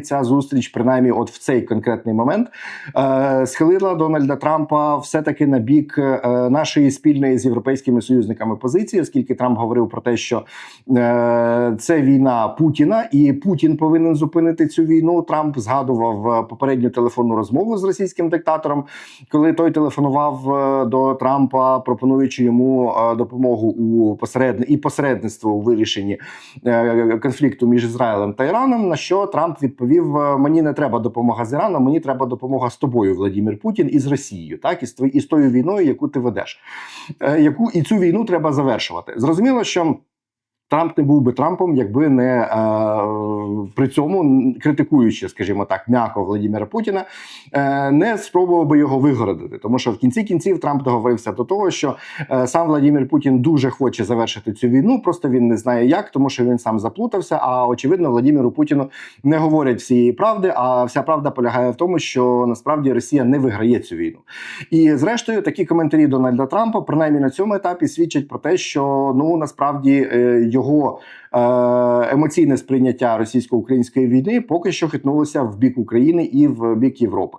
Ця зустріч, принаймні, от в цей конкретний момент, е, схилила Дональда Трампа все-таки на бік е, нашої спільної з європейськими союзниками позиції, оскільки Трамп говорив про те, що е, це війна Путіна, і Путін повинен зупинити цю війну. Трамп згадував е, попередню телефонну розмову з російським диктатором, коли той телефонував е, до Трампа, пропонуючи йому допомогу у посередни і посередництво у вирішенні конфлікту між Ізраїлем та Іраном. На що Трамп відповів: е, Мені не треба допомога з Іраном, мені треба допомога з тобою, Владимир Путін, і з Росією, так і з твої- з тою війною, яку ти ведеш, Е, яку і цю війну треба завершувати. Зрозуміло, що. Трамп не був би Трампом, якби не е, при цьому критикуючи, скажімо так, м'яко Владимира Путіна, е, не спробував би його вигородити. Тому що в кінці кінців Трамп договорився до того, що е, сам Владимир Путін дуже хоче завершити цю війну. Просто він не знає як, тому що він сам заплутався. А очевидно, Владимиру Путіну не говорять всієї правди. А вся правда полягає в тому, що насправді Росія не виграє цю війну. І зрештою, такі коментарі Дональда Трампа, принаймні на цьому етапі, свідчать про те, що ну насправді е, його е, емоційне сприйняття російсько-української війни поки що хитнулося в бік України і в бік Європи.